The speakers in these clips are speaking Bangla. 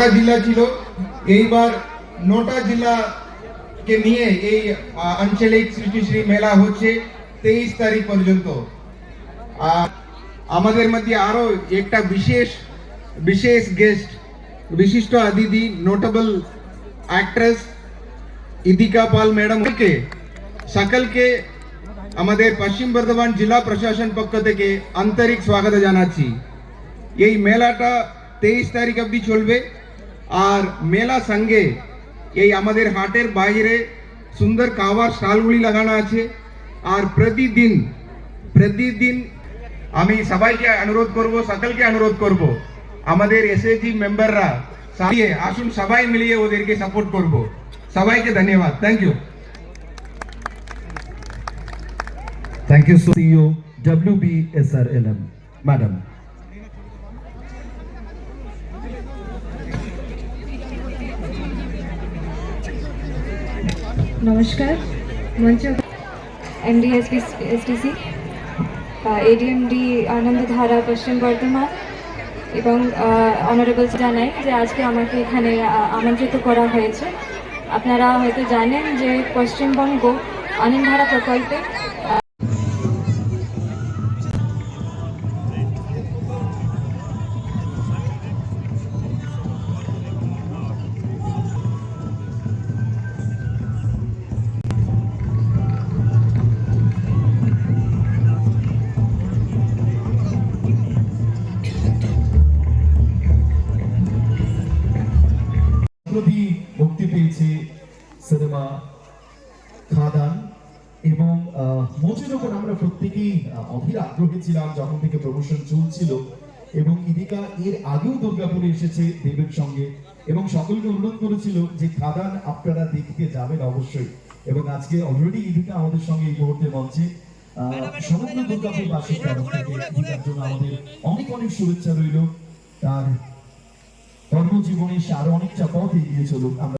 নটা জেলা ছিল। এইবার নটা জেলাকে নিয়ে এই আঞ্চলিক সৃষ্টি শ্রী মেলা হচ্ছে তেইশ তারিখ পর্যন্ত। আমাদের মধ্যে আরও একটা বিশেষ বিশেষ গেস্ট বিশিষ্ট অতিথি নোটেবল অ্যাক্ট্রেস ইদিকা পাল ম্যাডামকে সকলকে আমাদের পশ্চিম বর্ধমান জেলা প্রশাসন পক্ষ থেকে আন্তরিক স্বাগত জানাচ্ছি। এই মেলাটা তেইশ তারিখ অবধি চলবে। আর মেলা সঙ্গে এই আমাদের হাটের বাইরে সুন্দর খাবার স্টলগুলি লাগানো আছে। আর প্রতিদিন প্রতিদিন আমি সবাইকে অনুরোধ করব সকলকে অনুরোধ করব আমাদের এসএসজি মেম্বাররা সারিয়ে আসুন সবাই মিলিয়ে ওদেরকে সাপোর্ট করব। সবাইকে ধন্যবাদ। Thank you Thank you, CEO WBSRLM. Madam. নমস্কার, মঞ্চ MD STC ADMD Anandadhara Paschim Bardhaman এবং অনারেবল জানাই যে আজকে আমাকে এখানে আমন্ত্রিত করা হয়েছে। আপনারা হয়তো জানেন যে পশ্চিমবঙ্গ আনন্দধারা প্রকল্পে মঞ্চের ওপর আমরা প্রত্যেকেই অধীর আগ্রহী ছিলাম যখন থেকে প্রমোশন চলছিল এবং ইদিকা এর আগেও দুর্গাপুরে এসেছে দেবের সঙ্গে এবং সকলকে অনুরোধ করেছিল যে খাদান আপনারা দেখতে যাবেন অবশ্যই। এবং আজকে অলরেডি ইদিকা আমাদের সঙ্গে এই মুহূর্তে মঞ্চে আহ, সমগ্র দুর্গাপুর বাসীর তরফ থেকে ইদিকার জন্য আমাদের অনেক অনেক শুভেচ্ছা রইল। তার কর্মজীবনে সে আরও অনেকটা পথ এগিয়ে চলুক। আমরা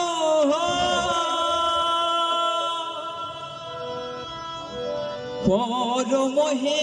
পরমহে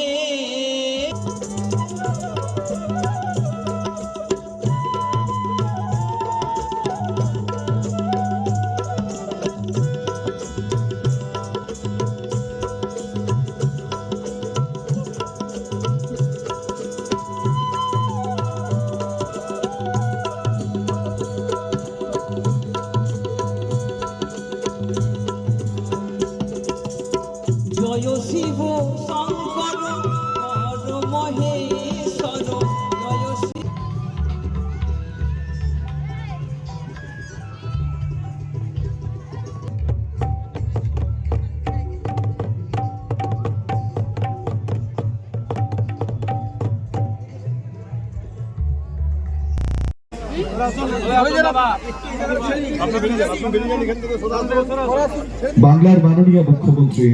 বাংলার মাননীয় মুখ্যমন্ত্রী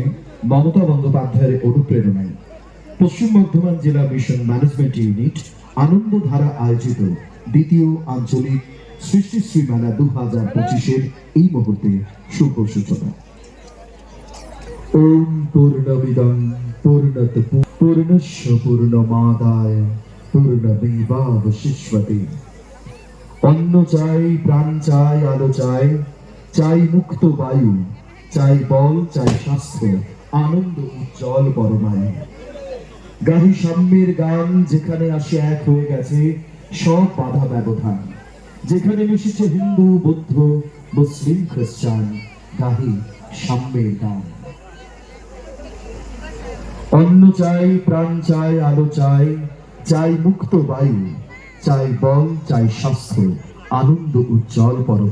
মমতা বন্দ্যোপাধ্যায়ের অনুপ্রেরণায় পশ্চিম বর্ধমান জেলা মিশন ম্যানেজমেন্ট ইউনিট আনন্দধারা আয়োজিত দ্বিতীয় আঞ্চলিক সৃষ্টিশ্রী মেলা দু হাজার পঁচিশের এই মুহূর্তে শুভ সূচনা ওম পূর্ণমিদং পূর্ণত পূর্ণস্য পূর্ণমাদায় পূর্ণমেবাবশিষ্যতে। অন্ন চাই, প্রাণ চাই, আলো চাই চাই মুক্ত বায়ু, চাই বল, চাই স্বাস্থ্য আনন্দ উজ্জ্বল পরমায় গাহি সাম্যের গান যেখানে আসে এক হয়ে গেছে, সব বাধা ব্যবধান। যেখানে মিশেছে হিন্দু, বৌদ্ধ, মুসলিম, খ্রিস্টান, গাহি সাম্যের গান। অন্ন চাই, প্রাণ চাই, আলো চাই চাই মুক্ত বায়ু, চাই বল, চাই স্বাস্থ্য, আনন্দ উজ্জ্বল পর